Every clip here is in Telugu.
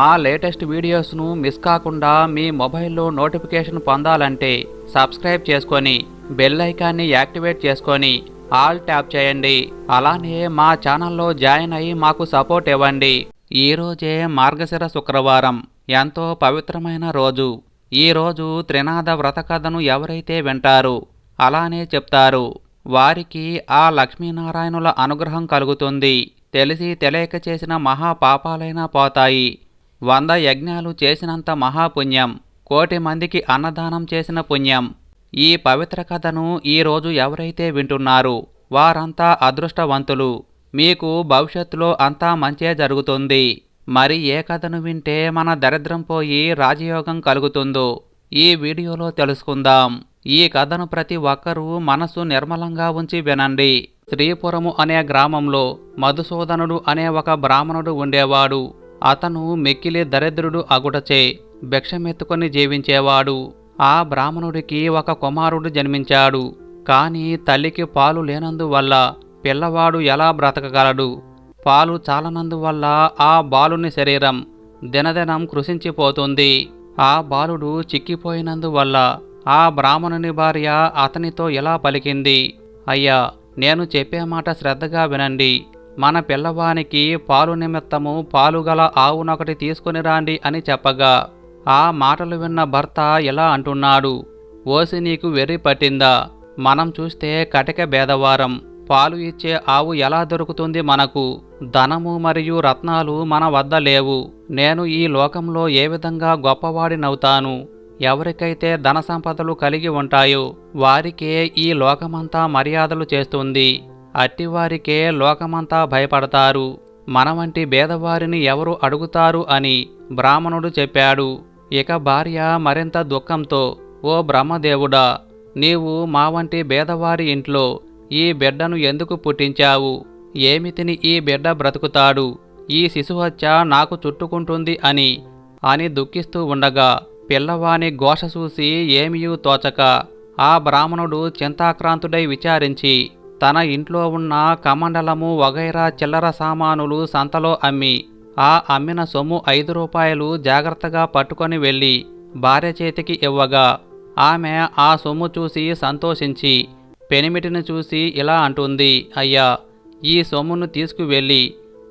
మా లేటెస్ట్ వీడియోస్ను మిస్ కాకుండా మీ మొబైల్లో నోటిఫికేషన్ పొందాలంటే సబ్స్క్రైబ్ చేసుకొని బెల్ ఐకాన్ని యాక్టివేట్ చేసుకొని ఆల్ ట్యాప్ చేయండి. అలానే మా ఛానల్లో జాయిన్ అయ్యి మాకు సపోర్ట్ ఇవ్వండి. ఈరోజే మార్గశిర శుక్రవారం. ఎంతో పవిత్రమైన రోజు. ఈ రోజు వ్రత కథను ఎవరైతే వింటారు అలానే చెప్తారు. వారికి ఆ లక్ష్మీనారాయణుల అనుగ్రహం కలుగుతుంది. తెలిసి తెలియక చేసిన మహాపాపాలైనా పోతాయి. వంద యజ్ఞాలు చేసినంత మహాపుణ్యం కోటి మందికి అన్నదానం చేసిన పుణ్యం. ఈ పవిత్ర కథను ఈరోజు ఎవరైతే వింటున్నారు వారంతా అదృష్టవంతులు. మీకు భవిష్యత్తులో అంతా మంచే జరుగుతుంది. మరి ఏ కథను వింటే మన దరిద్రం పోయి రాజయోగం కలుగుతుందో ఈ వీడియోలో తెలుసుకుందాం. ఈ కథను ప్రతి ఒక్కరూ మనసు నిర్మలంగా ఉంచి వినండి. శ్రీపురము అనే గ్రామంలో మధుసూదనుడు అనే ఒక బ్రాహ్మణుడు ఉండేవాడు. అతను మెక్కిలే దరిద్రుడు అగుటచే భిక్షమెత్తుకొని జీవించేవాడు. ఆ బ్రాహ్మణుడికి ఒక కుమారుడు జన్మించాడు. కాని తల్లికి పాలు లేనందువల్ల పిల్లవాడు ఎలా బ్రతకగలడు? పాలు చాలనందువల్ల ఆ బాలుని శరీరం దినదినం కృషించిపోతుంది ఆ బాలుడు చిక్కిపోయినందువల్ల ఆ బ్రాహ్మణుని భార్య అతనితో ఇలా పలికింది? అయ్యా నేను చెప్పే మాట శ్రద్ధగా వినండి. మన పిల్లవానికి పాలు నిమిత్తము పాలుగల ఆవునొకటి తీసుకుని రాండి అని చెప్పగా ఆ మాటలు విన్న భర్త ఇలా అంటున్నాడు ఓసి నీకు వెర్రి పట్టిందా? మనం చూస్తే కటిక భేదవారం. పాలు ఇచ్చే ఆవు ఎలా దొరుకుతుంది మనకు? ధనము మరియు రత్నాలు మన వద్ద లేవు. నేను ఈ లోకంలో ఏ విధంగా గొప్పవాడినవుతాను ఎవరికైతే ధన సంపదలు కలిగి ఉంటాయో వారికే ఈ లోకమంతా మర్యాదలు చేస్తుంది. అట్టివారికే లోకమంతా భయపడతారు. మన వంటి భేదవారిని ఎవరు అడుగుతారు అని బ్రాహ్మణుడు చెప్పాడు. ఇక భార్య మరింత దుఃఖంతో ఓ బ్రహ్మదేవుడా నీవు మా వంటి భేదవారి ఇంట్లో ఈ బిడ్డను ఎందుకు పుట్టించావు? ఏమి తిని ఈ బిడ్డ బ్రతుకుతాడు? ఈ శిశుహత్య నాకు చుట్టుకుంటుంది అని అని దుఃఖిస్తూ ఉండగా పిల్లవాని ఘోష చూసి ఏమీయూ తోచక ఆ బ్రాహ్మణుడు చింతాక్రాంతుడై విచారించి తన ఇంట్లో ఉన్న కమండలము వగైరా చిల్లర సామానులు సంతలో అమ్మి ఆ అమ్మిన సొమ్ము ఐదు రూపాయలు జాగ్రత్తగా పట్టుకొని వెళ్ళి భార్య చేతికి ఇవ్వగా ఆమె ఆ సొమ్ము చూసి సంతోషించి పెనిమిటిని చూసి ఇలా అంటుంది అయ్యా ఈ సొమ్మును తీసుకువెళ్ళి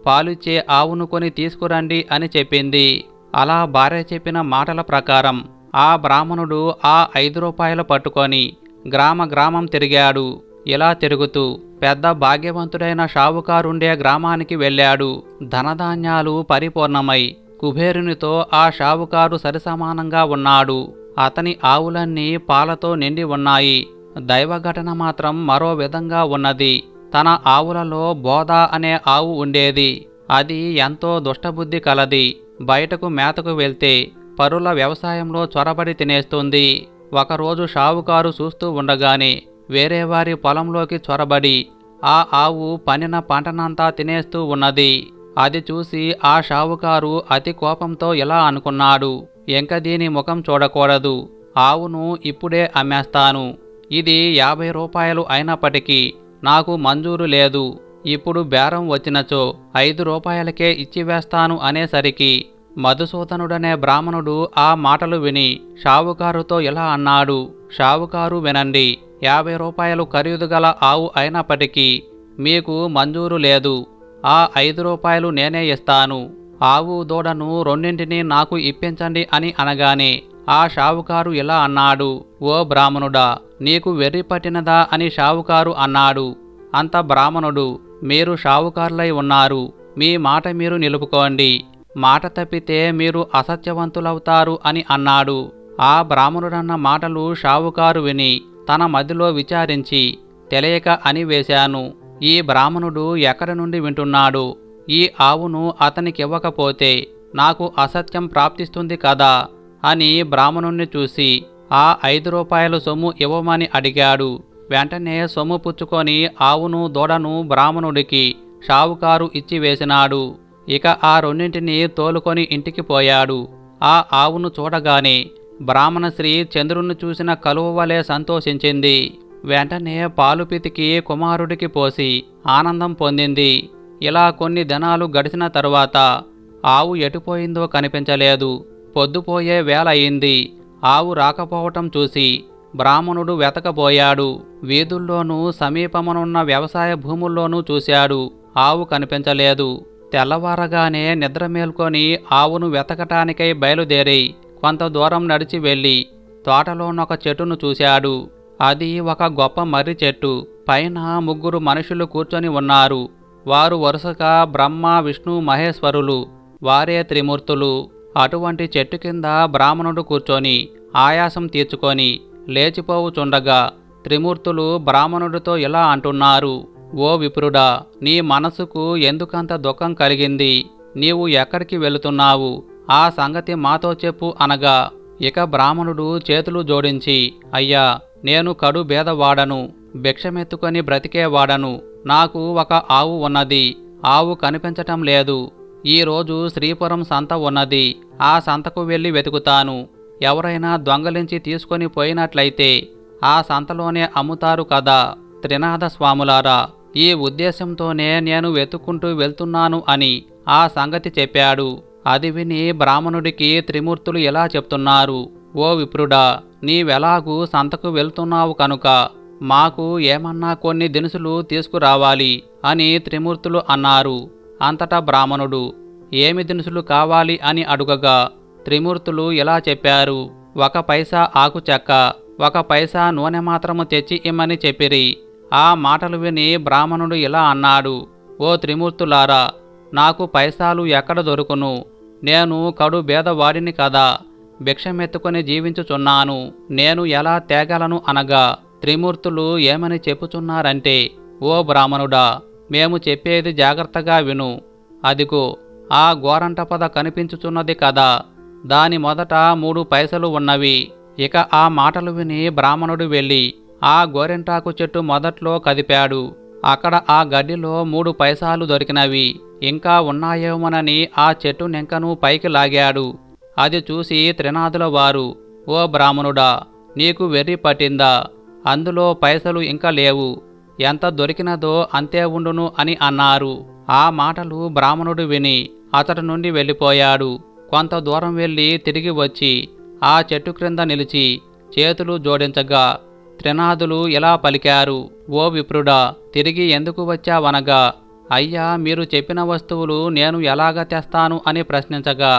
పాలిచ్చే ఆవును కొని తీసుకురండి అని చెప్పింది. అలా భార్య చెప్పిన మాటల ప్రకారం ఆ బ్రాహ్మణుడు ఆ ఐదు రూపాయలు పట్టుకొని గ్రామ గ్రామం తిరిగాడు. ఇలా తిరుగుతూ పెద్ద భాగ్యవంతుడైన షావుకారుండే గ్రామానికి వెళ్ళాడు. ధనధాన్యాలు పరిపూర్ణమై కుబేరునితో ఆ షావుకారు సరిసమానంగా ఉన్నాడు. అతని ఆవులన్నీ పాలతో నిండి ఉన్నాయి. దైవఘటన మాత్రం మరో విధంగా ఉన్నది. తన ఆవులలో బోధ అనే ఆవు ఉండేది. అది ఎంతో దుష్టబుద్ధి కలది. బయటకు మేతకు వెళ్తే పరుల వ్యవసాయంలో చొరబడి తినేస్తుంది. ఒకరోజు షావుకారు చూస్తూ ఉండగానే వేరే వారి పొలంలోకి చొరబడి ఆ ఆవు పనిన పంటనంతా తినేస్తూ ఉన్నది. అది చూసి ఆ షావుకారు అతి కోపంతో ఇలా అనుకున్నాడు ఇంక దీని ముఖం చూడకూడదు ఆవును ఇప్పుడే అమ్మేస్తాను. ఇది యాభై రూపాయలు అయినప్పటికీ నాకు మంజూరు లేదు. ఇప్పుడు బేరం వచ్చినచో ఐదు రూపాయలకే ఇచ్చివేస్తాను అనేసరికి మధుసూదనుడనే బ్రాహ్మణుడు ఆ మాటలు విని షావుకారుతో ఇలా అన్నాడు? షావుకారు వినండి యాభై రూపాయలు ఖరీదు గల ఆవు అయినప్పటికీ మీకు మంజూరు లేదు. ఆ ఐదు రూపాయలు నేనే ఇస్తాను. ఆవు దూడను రెండింటినీ నాకు ఇప్పించండి అని అనగానే ఆ షావుకారు ఇలా అన్నాడు ఓ బ్రాహ్మణుడా నీకు వెర్రి పట్టినదా? అని షావుకారు అన్నాడు అంత బ్రాహ్మణుడు మీరు షావుకారులై ఉన్నారు. మీ మాట మీరు నిలుపుకోండి. మాట తప్పితే మీరు అసత్యవంతులవుతారు అని అన్నాడు. ఆ బ్రాహ్మణుడన్న మాటలు షావుకారు విని తన మదిలో విచారించి తెలియక అని వేశాను ఈ బ్రాహ్మణుడు ఎక్కడి నుండి వింటున్నాడు? ఈ ఆవును అతనికివ్వకపోతే నాకు అసత్యం ప్రాప్తిస్తుంది కదా? అని బ్రాహ్మణుణ్ణి చూసి ఆ ఐదు రూపాయలు సొమ్ము ఇవ్వమని అడిగాడు. వెంటనే సొమ్ము పుచ్చుకొని ఆవును దూడను బ్రాహ్మణుడికి షావుకారు ఇచ్చివేసినాడు. ఇక ఆ రెండింటిని తోలుకొని ఇంటికి పోయాడు. ఆ ఆవును చూడగానే బ్రాహ్మణ చంద్రుణ్ణి చూసిన కలువ వలె సంతోషించింది. వెంటనే పాలు పితికి కుమారుడికి పోసి ఆనందం పొందింది. ఇలా కొన్ని దినాలు గడిచిన తరువాత ఆవు ఎటుపోయిందో కనిపించలేదు. పొద్దుపోయే వేళ అయింది ఆవు రాకపోవటం చూసి బ్రాహ్మణుడు వెతకబోయాడు. వీధుల్లోనూ సమీపమునున్న వ్యవసాయ భూముల్లోనూ చూశాడు. ఆవు కనిపించలేదు. తెల్లవారగానే నిద్ర మేల్కొని ఆవును వెతకటానికై బయలుదేరి కొంత దూరం నడిచి వెళ్ళి తోటలోనొక చెట్టును చూశాడు. అది ఒక గొప్ప మర్రి చెట్టు. పైన ముగ్గురు మనుషులు కూర్చొని ఉన్నారు. వారు వరుసగా బ్రహ్మ విష్ణు మహేశ్వరులు. వారే త్రిమూర్తులు. అటువంటి చెట్టు కింద బ్రాహ్మణుడు కూర్చొని ఆయాసం తీర్చుకొని లేచిపోవుచుండగా త్రిమూర్తులు బ్రాహ్మణుడితో ఇలా అంటున్నారు. ఓ విప్రుడా నీ మనసుకు ఎందుకంత దుఃఖం కలిగింది? నీవు ఎక్కడికి వెళుతున్నావు? ఆ సంగతి మాతో చెప్పు అనగా ఇక బ్రాహ్మణుడు చేతులు జోడించి అయ్యా నేను కడు బేదవాడను భిక్షమెత్తుకొని బ్రతికేవాడను నాకు ఒక ఆవు ఉన్నది ఆవు కనిపించటం లేదు ఈరోజు శ్రీపురం సంత ఉన్నది ఆ సంతకు వెళ్ళి వెతుకుతాను ఎవరైనా దొంగలించి తీసుకొని పోయినట్లయితే ఆ సంతలోనే అమ్ముతారు కదా త్రినాథ స్వాములారా ఈ ఉద్దేశంతోనే నేను వెతుక్కుంటూ వెళ్తున్నాను అని ఆ సంగతి చెప్పాడు. అది విని బ్రాహ్మణుడికి త్రిమూర్తులు ఎలా చెప్తున్నారు ఓ విప్రుడా నీవెలాగూ సంతకు వెళ్తున్నావు కనుక మాకు ఏమన్నా కొన్ని దినుసులు తీసుకురావాలి అని త్రిమూర్తులు అన్నారు. అంతటా బ్రాహ్మణుడు ఏమి దినుసులు కావాలి అని అడుగగా త్రిమూర్తులు ఇలా చెప్పారు. ఒక పైసా ఆకు చెక్క ఒక పైసా నూనె మాత్రము తెచ్చి ఇమ్మని చెప్పిరి. ఆ మాటలు విని బ్రాహ్మణుడు ఇలా అన్నాడు ఓ త్రిమూర్తులారా నాకు పైసాలు ఎక్కడ దొరుకును? నేను కడు బేదవాడిని కదా భిక్షమెత్తుకొని జీవించుచున్నాను నేను ఎలా తేగలను అనగా త్రిమూర్తులు ఏమని చెప్పుచున్నారంటే ఓ బ్రాహ్మణుడా మేము చెప్పేది జాగ్రత్తగా విను. అదిగో ఆ గోరంటపద కనిపించుచున్నది కదా దాని మొదట మూడు పైసలు ఉన్నవి. ఇక ఆ మాటలు విని బ్రాహ్మణుడు వెళ్ళి ఆ గోరింటాకు చెట్టు మొదట్లో కదిపాడు. అక్కడ ఆ గడ్డిలో మూడు పైసాలు దొరికినవి. ఇంకా ఉన్నాయేమోనని ఆ చెట్టు నెంకను పైకి లాగాడు. అది చూసి త్రినాథుల వారు ఓ బ్రాహ్మణుడా నీకు వెర్రి పట్టిందా? అందులో పైసలు ఇంకా లేవు. ఎంత దొరికినదో అంతే ఉండును అని అన్నారు. ఆ మాటలు బ్రాహ్మణుడు విని అతడి నుండి వెళ్ళిపోయాడు. కొంత దూరం వెళ్ళి తిరిగి వచ్చి ఆ చెట్టు క్రింద నిలిచి చేతులు జోడించగా త్రినాథులు ఇలా పలికారు? ఓ విప్రుడా తిరిగి ఎందుకు వచ్చావనగా? అయ్యా మీరు చెప్పిన వస్తువులు నేను ఎలాగ తెస్తాను అని ప్రశ్నించగా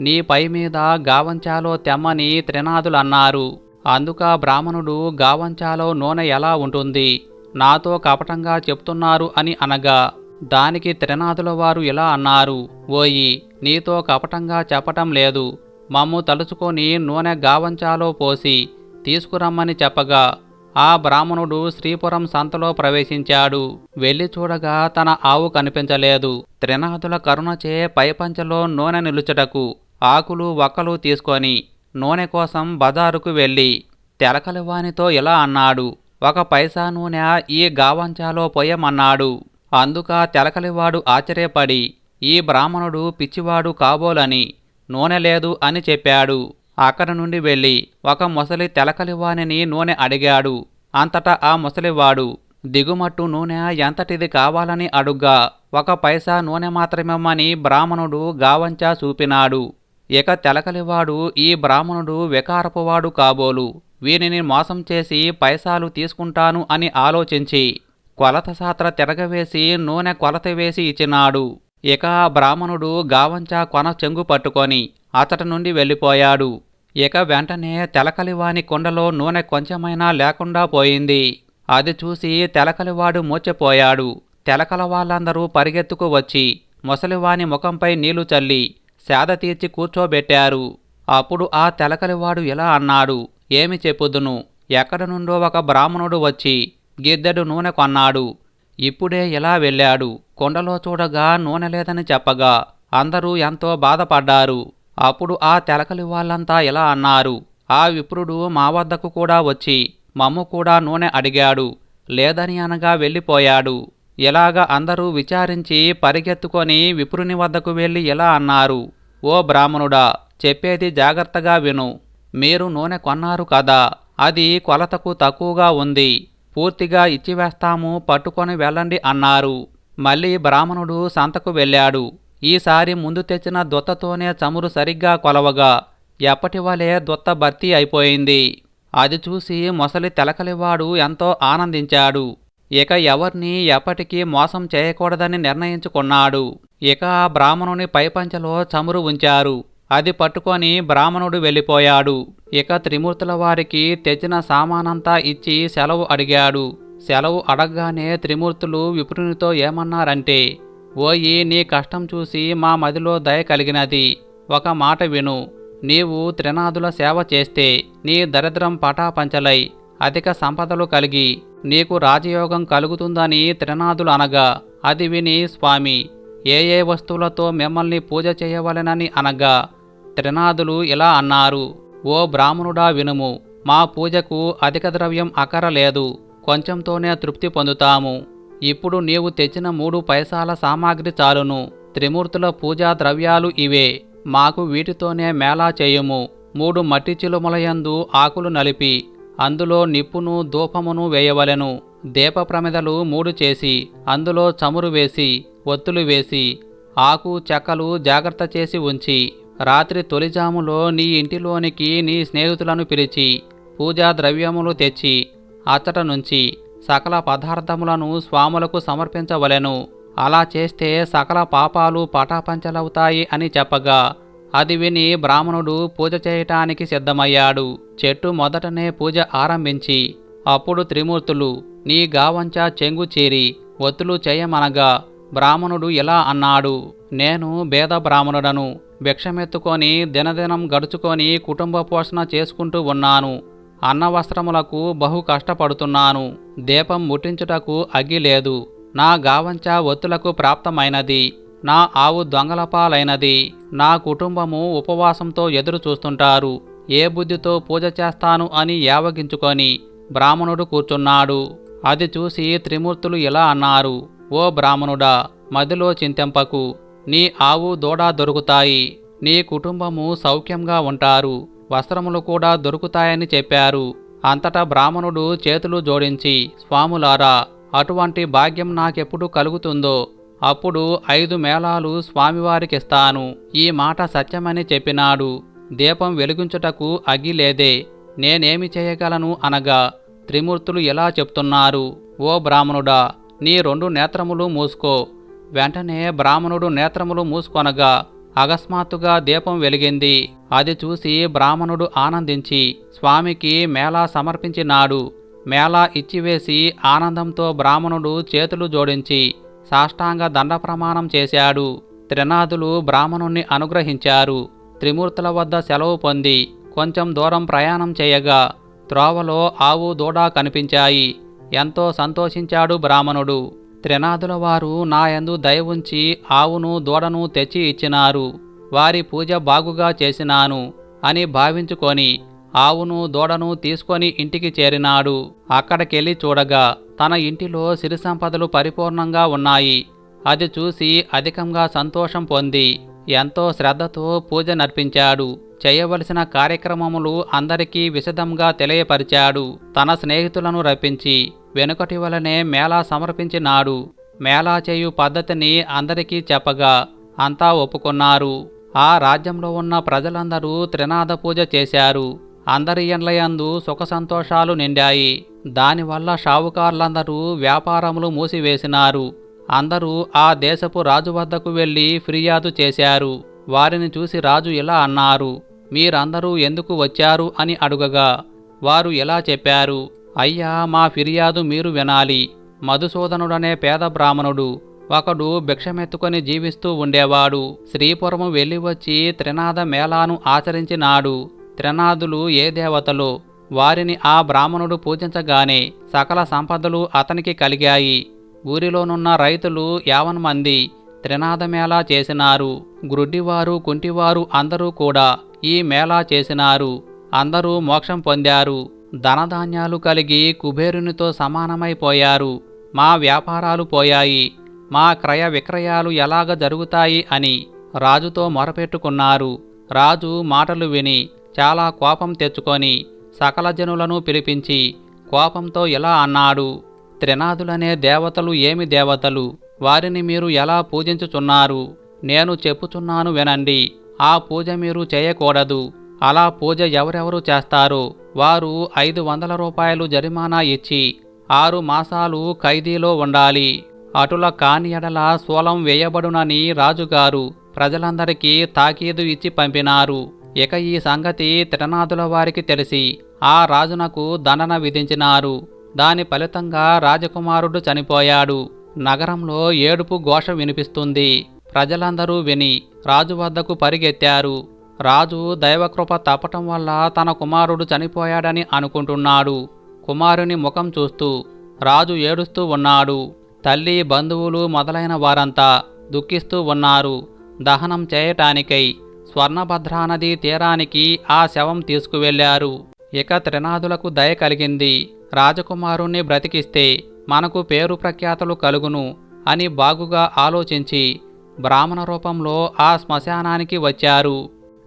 నీ పై మీద గావంచాలో తెమ్మని త్రినాథులు అన్నారు. అందుక బ్రాహ్మణుడు గావంచాలో నూనె ఎలా ఉంటుంది? నాతో కపటంగా చెప్తున్నారు అని అనగా దానికి త్రినాథుల వారు ఇలా అన్నారు ఓయి నీతో కపటంగా చెప్పటం లేదు. మమ్ము తలుచుకొని నూనె గావంచాలో పోసి తీసుకురమ్మని చెప్పగా ఆ బ్రాహ్మణుడు శ్రీపురం సంతలో ప్రవేశించాడు. వెళ్ళి చూడగా తన ఆవు కనిపించలేదు. త్రినాథుల కరుణచే పైపంచలో నూనె నిలుచుటకు ఆకులు వక్కలు తీసుకొని నూనె కోసం బజారుకు వెళ్ళి తెలకలివానితో ఇలా అన్నాడు ఒక పైసా నూనె ఈ గావంచాలో పోయమన్నాడు. అందుక తెలకలివాడు ఆశ్చర్యపడి ఈ బ్రాహ్మణుడు పిచ్చివాడు కాబోలని నూనె లేదు అని చెప్పాడు. అక్కడ నుండి వెళ్ళి ఒక ముసలి తెలకలివానిని నూనె అడిగాడు. అంతటా ఆ ముసలివాడు దిగుమట్టు నూనె ఎంతటిది కావాలని అడుగ్గా ఒక పైసా నూనె మాత్రమేమని బ్రాహ్మణుడు గావంచా చూపినాడు. ఇక తెలకలివాడు ఈ బ్రాహ్మణుడు వికారపువాడు కాబోలు వీనిని మోసం చేసి పైసాలు తీసుకుంటాను అని ఆలోచించి కొలత సాత్ర తిరగవేసి నూనె కొలత వేసి ఇచ్చినాడు. ఇక ఆ బ్రాహ్మణుడు గావంచా కొన చెంగు పట్టుకొని అతడి నుండి వెళ్ళిపోయాడు. ఇక వెంటనే తెలకలివాని కుండలో నూనె కొంచెమైనా లేకుండా పోయింది. అది చూసి తెలకలివాడు మూర్చెపోయాడు తెలకల వాళ్ళందరూ పరిగెత్తుకు వచ్చి ముసలివాని ముఖంపై నీళ్ళు చల్లి సేద తీర్చి కూర్చోబెట్టారు. అప్పుడు ఆ తెలకలివాడు ఇలా అన్నాడు ఏమి చెప్పుదును? ఎక్కడ నుండో ఒక బ్రాహ్మణుడు వచ్చి గిద్దెడు నూనె కొన్నాడు. ఇప్పుడే ఇలా వెళ్ళాడు. కొండలో చూడగా నూనె లేదని చెప్పగా అందరూ ఎంతో బాధపడ్డారు. అప్పుడు ఆ తెలకలి వాళ్ళంతా ఇలా అన్నారు? ఆ విప్రుడు మా వద్దకు కూడా వచ్చి మమ్ము కూడా నూనె అడిగాడు. లేదని అనగా వెళ్ళిపోయాడు. ఇలాగ అందరూ విచారించి పరిగెత్తుకొని విప్రుని వద్దకు వెళ్ళి ఇలా అన్నారు? ఓ బ్రాహ్మణుడా చెప్పేది జాగ్రత్తగా విను. మీరు నూనె కొన్నారు కదా అది కొలతకు తక్కువగా ఉంది. పూర్తిగా ఇచ్చివేస్తాము పట్టుకొని వెళ్ళండి అన్నారు. మళ్ళీ బ్రాహ్మణుడు సంతకు వెళ్ళాడు. ఈసారి ముందు తెచ్చిన దొత్తతోనే చమురు సరిగ్గా కొలవగా ఎప్పటి వలె దొత్త భర్తీ అయిపోయింది. అది చూసి మొసలి తెలకలివాడు ఎంతో ఆనందించాడు. ఇక ఎవరిని ఎప్పటికీ మోసం చేయకూడదని నిర్ణయించుకున్నాడు. ఇక ఆ బ్రాహ్మణుని పైపంచలో చమురు ఉంచారు. అది పట్టుకొని బ్రాహ్మణుడు వెళ్ళిపోయాడు. ఇక త్రిమూర్తుల వారికి తెచ్చిన సామానంతా ఇచ్చి సెలవు అడిగాడు. సెలవు అడగగానే త్రిమూర్తులు విపురునితో ఏమన్నారంటే ఓయి నీ కష్టం చూసి మా మదిలో దయ కలిగినది. ఒక మాట విను. నీవు త్రినాదుల సేవ చేస్తే నీ దరిద్రం పటాపంచలై అధిక సంపదలు కలిగి నీకు రాజయోగం కలుగుతుందని త్రినాదులు అనగా అది విని స్వామి ఏ ఏ వస్తువులతో మిమ్మల్ని పూజ చేయవలెనని అనగా త్రినాదులు ఇలా అన్నారు ఓ బ్రాహ్మణుడా వినుము మా పూజకు అధిక ద్రవ్యం అక్కరలేదు కొంచెంతోనే తృప్తి పొందుతాము. ఇప్పుడు నీవు తెచ్చిన మూడు పైసాల సామాగ్రి చాలును. త్రిమూర్తుల పూజా ద్రవ్యాలు ఇవే. మాకు వీటితోనే మేళా చేయుము. మూడు మట్టి చిలుములయందు ఆకులు నలిపి. అందులో నిప్పును ధూపమును వేయవలెను. దీపప్రమిదలు మూడు చేసి అందులో చమురు వేసి ఒత్తులు వేసి ఆకు చెక్కలు జాగ్రత్త చేసి ఉంచి రాత్రి తొలిజాములో నీ ఇంటిలోనికి నీ స్నేహితులను పిలిచి పూజా ద్రవ్యములు తెచ్చి అచ్చట నుంచి సకల పదార్థములను స్వాములకు సమర్పించవలెను. అలా చేస్తే సకల పాపాలు పటాపంచలవుతాయి అని చెప్పగా అది విని బ్రాహ్మణుడు పూజ చేయటానికి సిద్ధమయ్యాడు. చెట్టు మొదటనే పూజ ఆరంభించి అప్పుడు త్రిమూర్తులు నీ గావంచ చెంగు చేరి ఒత్తులు చేయమనగా బ్రాహ్మణుడు ఇలా అన్నాడు నేను భేద బ్రాహ్మణుడను భిక్షమెత్తుకొని దినదినం గడుచుకొని కుటుంబ పోషణ చేసుకుంటూ ఉన్నాను. అన్న వస్త్రములకు బహు కష్టపడుతున్నాను. దీపం ముట్టించుటకు అగ్గి లేదు. నా గావంచ ఒత్తులకు ప్రాప్తమైనది. నా ఆవు దొంగలపాలైనది నా కుటుంబము ఉపవాసంతో ఎదురు చూస్తుంటారు. ఏ బుద్ధితో పూజ చేస్తాను అని యావగించుకొని బ్రాహ్మణుడు కూర్చున్నాడు. అది చూసి త్రిమూర్తులు ఇలా అన్నారు ఓ బ్రాహ్మణుడా మదిలో చింతెంపకు. నీ ఆవు దూడ దొరుకుతాయి. నీ కుటుంబము సౌఖ్యంగా ఉంటారు. వస్త్రములు కూడా దొరుకుతాయని చెప్పారు. అంతటా బ్రాహ్మణుడు చేతులు జోడించి స్వాములారా అటువంటి భాగ్యం నాకెప్పుడు కలుగుతుందో? అప్పుడు ఐదు మేళాలు స్వామివారికిస్తాను. ఈ మాట సత్యమని చెప్పినాడు. దీపం వెలిగించుటకు అగిలేదే నేనేమి చేయగలను అనగా త్రిమూర్తులు ఇలా చెప్తున్నారు. ఓ బ్రాహ్మణుడా నీ రెండు నేత్రములు మూసుకో. వెంటనే బ్రాహ్మణుడు నేత్రములు మూసుకొనగా అకస్మాత్తుగా దీపం వెలిగింది. అది చూసి బ్రాహ్మణుడు ఆనందించి స్వామికి మేళా సమర్పించినాడు. మేళా ఇచ్చివేసి ఆనందంతో బ్రాహ్మణుడు చేతులు జోడించి సాష్టాంగ దండ ప్రమాణం చేశాడు. త్రినాథులు బ్రాహ్మణుణ్ణి అనుగ్రహించారు. త్రిమూర్తుల వద్ద సెలవు పొంది కొంచెం దూరం ప్రయాణం చేయగా త్రోవలో ఆవు దూడ కనిపించాయి. ఎంతో సంతోషించాడు బ్రాహ్మణుడు. త్రినాథుల వారు నాయందు దయ ఉంచి ఆవును దూడను తెచ్చి ఇచ్చినారు. వారి పూజ బాగుగా చేసినాను అని భావించుకొని ఆవును దూడను తీసుకొని ఇంటికి చేరినాడు. అక్కడికెళ్ళి చూడగా తన ఇంటిలో సిరి సంపదలు పరిపూర్ణంగా ఉన్నాయి. అది చూసి అధికంగా సంతోషం పొంది ఎంతో శ్రద్ధతో పూజ నర్పించాడు. చేయవలసిన కార్యక్రమములు అందరికీ విశదంగా తెలియపరిచాడు. తన స్నేహితులను రప్పించి వెనుకటి వలనే మేళా సమర్పించినాడు. మేళా చేయు పద్ధతిని అందరికీ చెప్పగా అంతా ఒప్పుకున్నారు. ఆ రాజ్యంలో ఉన్న ప్రజలందరూ త్రినాద పూజ చేశారు. అందరి ఎండ్లయందు సుఖ సంతోషాలు నిండాయి దానివల్ల షావుకారులందరూ వ్యాపారములు మూసివేసినారు. అందరూ ఆ దేశపు రాజు వద్దకు వెళ్ళి ఫిర్యాదు చేశారు. వారిని చూసి రాజు ఇలా అన్నారు మీరందరూ ఎందుకు వచ్చారు? అని అడుగగా వారు ఇలా చెప్పారు అయ్యా మా ఫిర్యాదు మీరు వినాలి. మధుసూదనుడనే పేద బ్రాహ్మణుడు. ఒకడు భిక్షమెత్తుకొని జీవిస్తూ ఉండేవాడు. శ్రీపురము వెళ్ళి వచ్చి త్రినాద మేళాను ఆచరించినాడు. త్రినాదులు ఏ దేవతలో? వారిని ఆ బ్రాహ్మణుడు పూజించగానే సకల సంపదలు అతనికి కలిగాయి. ఊరిలోనున్న రైతులు యావన్ మంది త్రినాద మేళా చేసినారు. గ్రుడ్డివారు కుంటివారు అందరూ కూడా ఈ మేళా చేసినారు. అందరూ మోక్షం పొందారు. ధనధాన్యాలు కలిగి కుబేరునితో సమానమైపోయారు మా వ్యాపారాలు పోయాయి. మా క్రయ విక్రయాలు ఎలాగ జరుగుతాయి అని రాజుతో మొరపెట్టుకున్నారు. రాజు మాటలు విని చాలా కోపం తెచ్చుకొని సకల జనులను పిలిపించి కోపంతో ఇలా అన్నాడు త్రినాదులనే దేవతలు ఏమి దేవతలు? వారిని మీరు ఎలా పూజించుచున్నారు? నేను చెప్పుచున్నాను వినండి. ఆ పూజ మీరు చేయకూడదు. అలా పూజ ఎవరెవరు చేస్తారో వారు ఐదు వందల రూపాయలు జరిమానా ఇచ్చి ఆరు మాసాలు ఖైదీలో ఉండాలి. అటుల కాని ఎడల వేయబడునని రాజుగారు ప్రజలందరికీ తాకీదు ఇచ్చి పంపినారు. ఇక ఈ సంగతి తిరనాథుల వారికి తెలిసి ఆ రాజునకు దండన విధించినారు. దాని ఫలితంగా రాజకుమారుడు చనిపోయాడు. నగరంలో ఏడుపు ఘోష వినిపిస్తుంది. ప్రజలందరూ విని రాజు వద్దకు పరిగెత్తారు. రాజు దైవకృప తప్పటం వల్ల తన కుమారుడు చనిపోయాడని అనుకుంటున్నాడు. కుమారుని ముఖం చూస్తూ రాజు ఏడుస్తూ ఉన్నాడు. తల్లి బంధువులు మొదలైన వారంతా దుఃఖిస్తూ ఉన్నారు. దహనం చేయటానికై స్వర్ణభద్రా నది తీరానికి ఆ శవం తీసుకువెళ్ళారు ఇక త్రినాదులకు దయ కలిగింది. రాజకుమారుణ్ణి బ్రతికిస్తే మనకు పేరు ప్రఖ్యాతలు కలుగును అని బాగుగా ఆలోచించి బ్రాహ్మణ రూపంలో ఆ శ్మశానానికి వచ్చారు.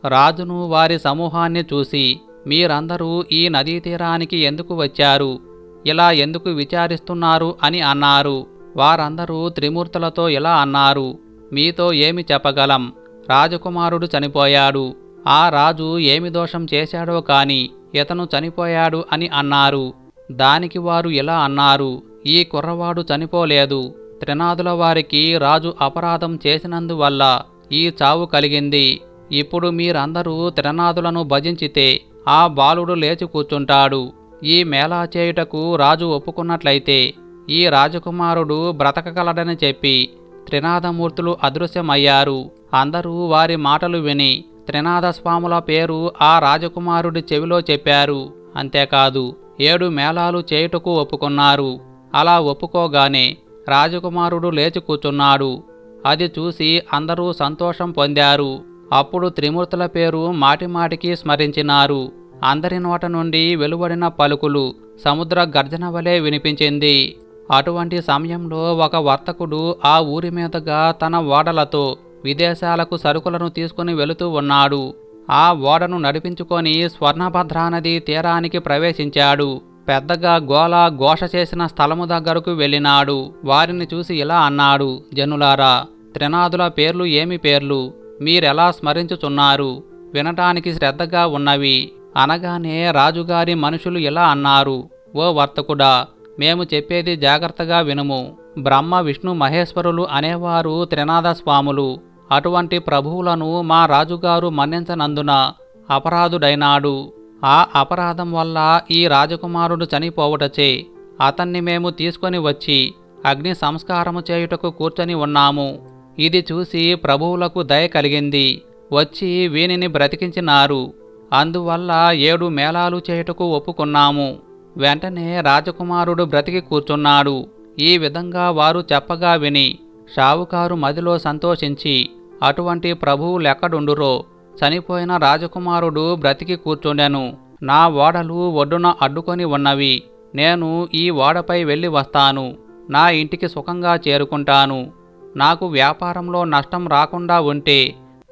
రాజును వారి సమూహాన్ని చూసి మీరందరూ ఈ నదీ తీరానికి ఎందుకు వచ్చారు? ఇలా ఎందుకు విచారిస్తున్నారు? అని అన్నారు. వారందరూ త్రిమూర్తులతో ఇలా అన్నారు మీతో ఏమి చెప్పగలం? రాజకుమారుడు చనిపోయాడు. ఆ రాజు ఏమి దోషం చేశాడో కాని ఇతను చనిపోయాడు అని అన్నారు. దానికి వారు ఇలా అన్నారు ఈ కుర్రవాడు చనిపోలేదు. త్రినాదుల వారికి రాజు అపరాధం చేసినందువల్ల ఈ చావు కలిగింది. ఇప్పుడు మీరందరూ త్రినాదులను భజించితే ఆ బాలుడు లేచి కూర్చుంటాడు. ఈ మేళా చేయుటకు రాజు ఒప్పుకున్నట్లయితే ఈ రాజకుమారుడు బ్రతకగలడని చెప్పి త్రినాదమూర్తులు అదృశ్యమయ్యారు. అందరూ వారి మాటలు విని త్రినాథస్వాముల పేరు ఆ రాజకుమారుడి చెవిలో చెప్పారు. అంతేకాదు ఏడు మేళాలు చేయుటకు ఒప్పుకున్నారు. అలా ఒప్పుకోగానే రాజకుమారుడు లేచి కూర్చున్నాడు. అది చూసి అందరూ సంతోషం పొందారు. అప్పుడు త్రిమూర్తుల పేరు మాటిమాటికి స్మరించినారు. అందరి నోట నుండి వెలువడిన పలుకులు సముద్ర గర్జన వలె వినిపించింది. అటువంటి సమయంలో ఒక వర్తకుడు ఆ ఊరి మీదుగా తన ఓడలతో విదేశాలకు సరుకులను తీసుకుని వెళుతూ ఉన్నాడు. ఆ ఓడను నడిపించుకొని స్వర్ణభద్రా నది తీరానికి ప్రవేశించాడు. పెద్దగా గోల ఘోష చేసిన స్థలము దగ్గరకు వెళ్ళినాడు. వారిని చూసి ఇలా అన్నాడు జనులారా త్రినాదుల పేర్లు ఏమి పేర్లు? మీరెలా స్మరించుచున్నారు? వినటానికి శ్రద్ధగా ఉన్నవి. అనగానే రాజుగారి మనుషులు ఇలా అన్నారు ఓ వర్తకుడా మేము చెప్పేది జాగ్రత్తగా వినుము. బ్రహ్మ విష్ణు మహేశ్వరులు అనేవారు త్రినాథస్వాములు. అటువంటి ప్రభువులను మా రాజుగారు మన్నించనందున అపరాధుడైనాడు. ఆ అపరాధం వల్ల ఈ రాజకుమారుడు చనిపోవుటచే. అతన్ని మేము తీసుకొని వచ్చి అగ్ని సంస్కారము చేయుటకు కూర్చొని ఉన్నాము. ఇది చూసి ప్రభువులకు దయ కలిగింది. వచ్చి వీనిని బ్రతికించినారు. అందువల్ల ఏడు మేళాలు చేయుటకు ఒప్పుకున్నాము. వెంటనే రాజకుమారుడు బ్రతికి కూర్చున్నాడు. ఈ విధంగా వారు చెప్పగా విని షావుకారు మదిలో సంతోషించి అటువంటి ప్రభువులెక్కడుండురో చనిపోయిన రాజకుమారుడు బ్రతికి కూర్చుండెను. నా ఓడలు ఒడ్డున అడ్డుకొని ఉన్నవి. నేను ఈ ఓడపై వెళ్ళి వస్తాను. నా ఇంటికి సుఖంగా చేరుకుంటాను. నాకు వ్యాపారంలో నష్టం రాకుండా ఉంటే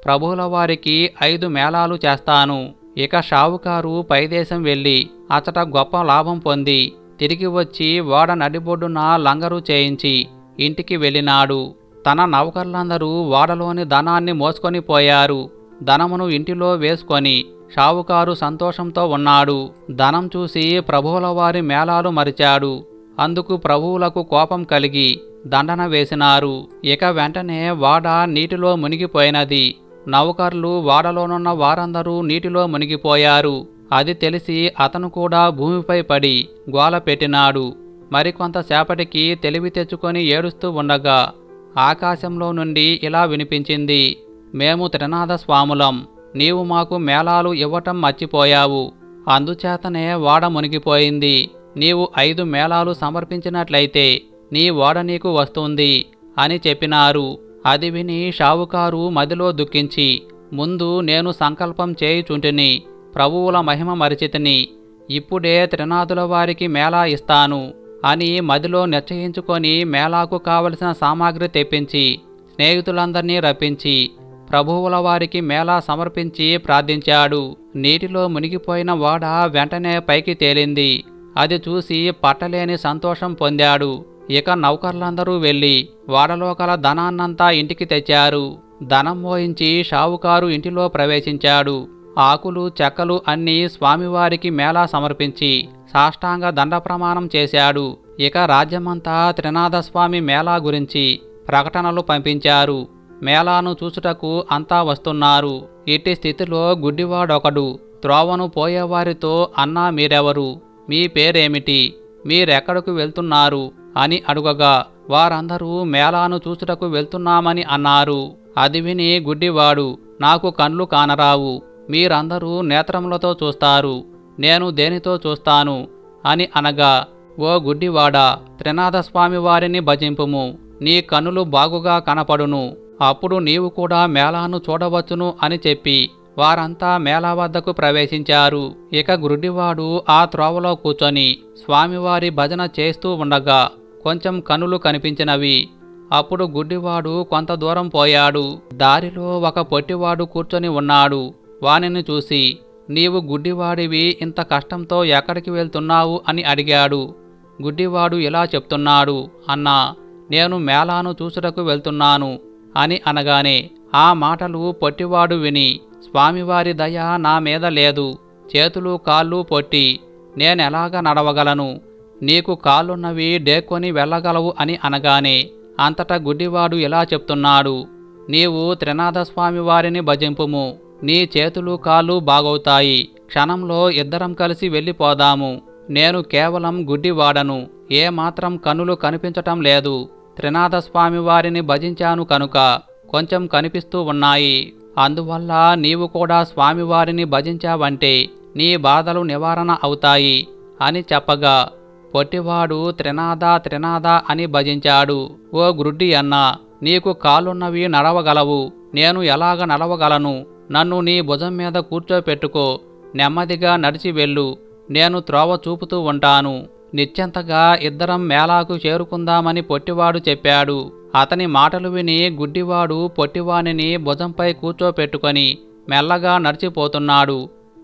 ప్రభువుల వారికి ఐదు మేళాలు చేస్తాను. ఇక షావుకారు పైదేశం వెళ్ళి అతట గొప్ప లాభం పొంది తిరిగి వచ్చి ఓడ నడిబొడ్డున లంగరు చేయించి ఇంటికి వెళ్ళినాడు. తన నౌకర్లందరూ ఓడలోని ధనాన్ని మోసుకొని పోయారు. ధనమును ఇంటిలో వేసుకొని షావుకారు సంతోషంతో ఉన్నాడు. ధనం చూసి ప్రభువుల వారి మేళాలు మరిచాడు. అందుకు ప్రభువులకు కోపం కలిగి దండన వేసినారు. ఇక వెంటనే వాడ నీటిలో మునిగిపోయినది. నౌకర్లు వాడలోనున్న వారందరూ నీటిలో మునిగిపోయారు. అది తెలిసి అతను కూడా భూమిపై పడి గోల పెట్టినాడు. మరికొంతసేపటికి తెలివి తెచ్చుకొని ఏడుస్తూ ఉండగా ఆకాశంలో నుండి ఇలా వినిపించింది మేము త్రినాథ స్వాములం నీవు మాకు మేళాలు ఇవ్వటం మర్చిపోయావు. అందుచేతనే వాడ మునిగిపోయింది. నీవు ఐదు మేళాలు సమర్పించినట్లయితే నీ ఓడ నీకు వస్తుంది అని చెప్పినారు. అది విని షావుకారు మదిలో దుఃఖించి ముందు నేను సంకల్పం చేయుచుంటిని ప్రభువుల మహిమ మరిచితిని ఇప్పుడే త్రినాథుల వారికి మేళా ఇస్తాను అని మదిలో నిశ్చయించుకొని మేళాకు కావలసిన సామాగ్రి తెప్పించి స్నేహితులందరినీ రప్పించి ప్రభువుల వారికి మేళా సమర్పించి ప్రార్థించాడు. నీటిలో మునిగిపోయిన ఓడ వెంటనే పైకి తేలింది. అది చూసి పట్టలేని సంతోషం పొందాడు. ఇక నౌకర్లందరూ వెళ్ళి వాడలో కల ధనాన్నంతా ఇంటికి తెచ్చారు. ధనం మోయించి షావుకారు ఇంటిలో ప్రవేశించాడు. ఆకులు చెక్కలు అన్నీ స్వామివారికి మేళా సమర్పించి సాష్టాంగ దండ ప్రమాణం చేశాడు. ఇక రాజ్యమంతా త్రినాథస్వామి మేళా గురించి ప్రకటనలు పంపించారు. మేళాను చూచుటకు అంతా వస్తున్నారు. ఇట్టి స్థితిలో గుడ్డివాడొకడు. త్రోవను పోయేవారితో అన్నా మీరెవరు? మీ పేరేమిటి? మీరెక్కడకు వెళ్తున్నారు? అని అడుగగా వారందరూ మేళాను చూచుటకు వెళ్తున్నామని అన్నారు. అది విని గుడ్డివాడు నాకు కండ్లు కానరావు. మీరందరూ నేత్రములతో చూస్తారు. నేను దేనితో చూస్తాను? అని అనగా ఓ గుడ్డివాడా త్రినాథస్వామి వారిని భజింపుము. నీ కన్నులు బాగుగా కనపడును. అప్పుడు నీవు కూడా మేళాను చూడవచ్చును అని చెప్పి వారంతా మేళా వద్దకు ప్రవేశించారు. ఇక గురుడివాడు ఆ త్రోవలో కూర్చొని స్వామివారి భజన చేస్తూ ఉండగా కొంచెం కనులు కనిపించినవి. అప్పుడు గుడ్డివాడు కొంత దూరం పోయాడు. దారిలో ఒక పొట్టివాడు కూర్చొని ఉన్నాడు. వానిని చూసి నీవు గుడ్డివాడివి ఇంత కష్టంతో ఎక్కడికి వెళ్తున్నావు? అని అడిగాడు. గుడ్డివాడు ఇలా చెప్తున్నాడు అన్నా నేను మేళాను చూసుటకు వెళ్తున్నాను అని అనగానే ఆ మాటలు పొట్టివాడు విని స్వామివారి దయ నా మీద లేదు. చేతులు కాళ్ళు పొట్టి నేనెలాగ నడవగలను? నీకు కాళ్ళున్నవి డేకొని వెళ్ళగలవు అని అనగానే అంతటా గుడ్డివాడు ఇలా చెప్తున్నాడు. నీవు త్రినాథస్వామివారిని భజింపుము. నీ చేతులు కాళ్ళు బాగవుతాయి. క్షణంలో ఇద్దరం కలిసి వెళ్ళిపోదాము. నేను కేవలం గుడ్డివాడను. ఏమాత్రం కనులు కనిపించటం లేదు. త్రినాథస్వామివారిని భజించాను కనుక కొంచెం కనిపిస్తూ ఉన్నాయి. అందువల్ల నీవు కూడా స్వామివారిని భజించావంటే నీ బాధలు నివారణ అవుతాయి అని చెప్పగా పొట్టివాడు త్రినాద త్రినాద అని భజించాడు. ఓ గ్రుడ్డి అన్న నీకు కాలున్నవి నడవగలవు. నేను ఎలాగ నడవగలను? నన్ను నీ భుజం మీద కూర్చోపెట్టుకో. నెమ్మదిగా నడిచి వెళ్ళు. నేను త్రోవ చూపుతూ ఉంటాను. నిశ్చింతగా ఇద్దరం మేళాకు చేరుకుందామని పొట్టివాడు చెప్పాడు. అతని మాటలు విని గుడ్డివాడు పొట్టివానిని భుజంపై కూర్చోపెట్టుకొని మెల్లగా నడిచిపోతున్నాడు.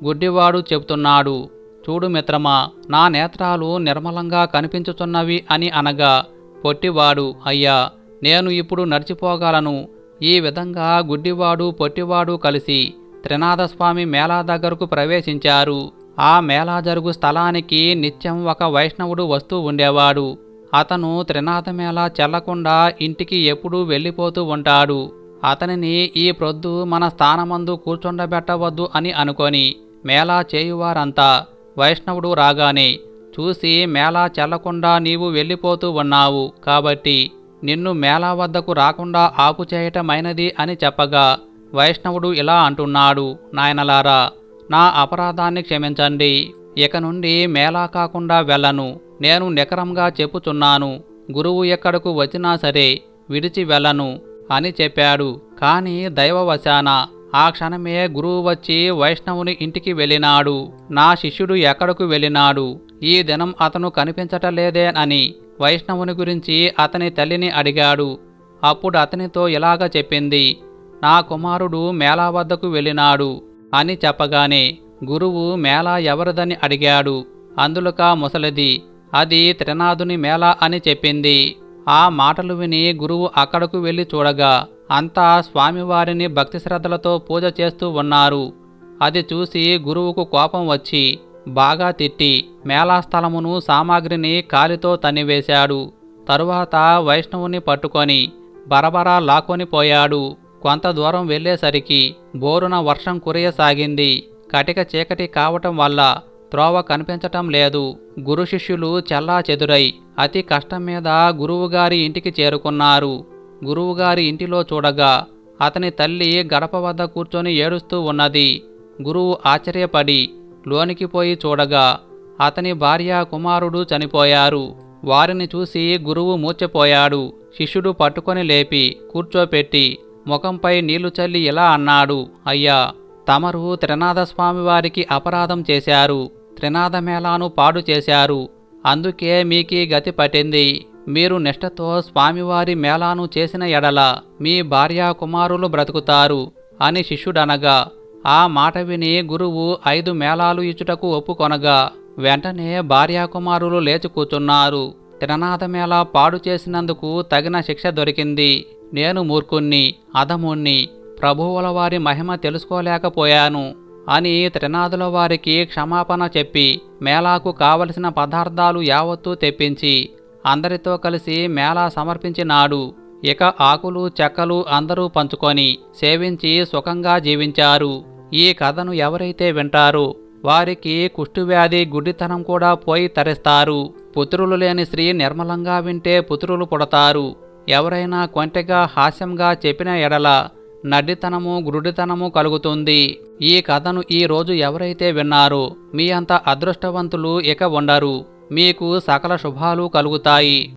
గుడ్డివాడు చెబుతున్నాడు చూడు మిత్రమా నా నేత్రాలు నిర్మలంగా కనిపించుతున్నవి అని అనగా పొట్టివాడు అయ్యా నేను ఇప్పుడు నడిచిపోగలను. ఈ విధంగా గుడ్డివాడు పొట్టివాడు కలిసి త్రినాథస్వామి మేళా దగ్గరకు ప్రవేశించారు. ఆ మేళా జరుగు స్థలానికి నిత్యం ఒక వైష్ణవుడు వస్తూ ఉండేవాడు. అతను త్రినాథ మేళా చెల్లకుండా ఇంటికి ఎప్పుడూ వెళ్ళిపోతూ ఉంటాడు. అతనిని ఈ ప్రొద్దు మన స్థానమందు కూర్చుండబెట్టవద్దు అని అనుకొని మేళా చేయువారంతా వైష్ణవుడు రాగానే చూసి మేళా చెల్లకుండా నీవు వెళ్ళిపోతూ ఉన్నావు. కాబట్టి నిన్ను మేళా వద్దకు రాకుండా ఆపు చేయటమైనది అని చెప్పగా వైష్ణవుడు ఇలా అంటున్నాడు నాయనలారా నా అపరాధాన్ని క్షమించండి. ఇక నుండి మేళా కాకుండా వెళ్ళను. నేను నికరంగా చెప్పుచున్నాను. గురువు ఎక్కడకు వచ్చినా సరే విడిచి వెళ్ళను అని చెప్పాడు. కాని దైవవశాన ఆ క్షణమే గురువు వచ్చి వైష్ణవుని ఇంటికి వెళ్ళినాడు. నా శిష్యుడు ఎక్కడకు వెళ్ళినాడు? ఈ దినం అతను కనిపించటలేదే అని వైష్ణవుని గురించి అతని తల్లిని అడిగాడు. అప్పుడు అతనితో ఇలాగ చెప్పింది. నా కుమారుడు మేళా వద్దకు వెళ్ళినాడు. అని చెప్పగానే గురువు మేళా ఎవరిదని అడిగాడు? అందులక ముసలిది అది త్రినాథుని మేళా అని చెప్పింది. ఆ మాటలు విని గురువు అక్కడకు వెళ్ళి చూడగా అంతా స్వామివారిని భక్తి శ్రద్ధలతో పూజ చేస్తూ ఉన్నారు. అది చూసి గురువుకు కోపం వచ్చి బాగా తిట్టి మేళాస్థలమును సామాగ్రిని కాలితో తన్నివేశాడు. తరువాత వైష్ణవుని పట్టుకొని బరబరా లాక్కొని పోయాడు. కొంత దూరం వెళ్ళేసరికి బోరున వర్షం కురియసాగింది. కటిక చీకటి కావటం వల్ల త్రోవ కనిపించటం లేదు. గురు శిష్యులు చల్లా చెదురై అతి కష్టం మీద గురువుగారి ఇంటికి చేరుకున్నారు. గురువుగారి ఇంటిలో చూడగా అతని తల్లి గడప వద్ద కూర్చొని ఏడుస్తూ ఉన్నది. గురువు ఆశ్చర్యపడి లోనికి పోయి చూడగా అతని భార్య కుమారుడు చనిపోయారు. వారిని చూసి గురువు మూర్చపోయాడు శిష్యుడు పట్టుకొని లేపి కూర్చోపెట్టి ముఖంపై నీళ్ళు చల్లి ఇలా అన్నాడు? అయ్యా తమరు త్రినాథస్వామివారికి అపరాధం చేశారు త్రినాథ మేళాను పాడు చేశారు. అందుకే మీకీ గతి పట్టింది. మీరు నిష్ఠతో స్వామివారి మేళాను చేసిన ఎడల మీ భార్యా కుమారులు బ్రతుకుతారు అని శిష్యుడనగా ఆ మాట విని గురువు ఐదు మేళాలు ఇచ్చుటకు ఒప్పుకొనగా వెంటనే భార్యాకుమారులు లేచి కూర్చున్నారు. త్రినాథమేళ పాడు చేసినందుకు తగిన శిక్ష దొరికింది. నేను మూర్ఖుణ్ణి అధముణ్ణి ప్రభువుల వారి మహిమ తెలుసుకోలేకపోయాను అని త్రినాథుల వారికి క్షమాపణ చెప్పి మేళాకు కావలసిన పదార్థాలు యావత్తూ తెప్పించి అందరితో కలిసి మేళా సమర్పించినాడు. ఇక ఆకులు చెక్కలు అందరూ పంచుకొని సేవించి సుఖంగా జీవించారు. ఈ కథను ఎవరైతే వింటారో వారికి కుష్ఠువ్యాధి గుడ్డితనం కూడా పోయి తరిస్తారు. పుత్రులు లేని స్త్రీ నిర్మలంగా వింటే పుత్రులు పుడతారు. ఎవరైనా కొంటెగా హాస్యంగా చెప్పిన ఎడల నడ్డితనము గురుడితనము కలుగుతుంది. ఈ కథను ఈ రోజు ఎవరైతే విన్నారో మీ అంత అదృష్టవంతులు ఇక ఉండరు. మీకు సకల శుభాలు కలుగుతాయి.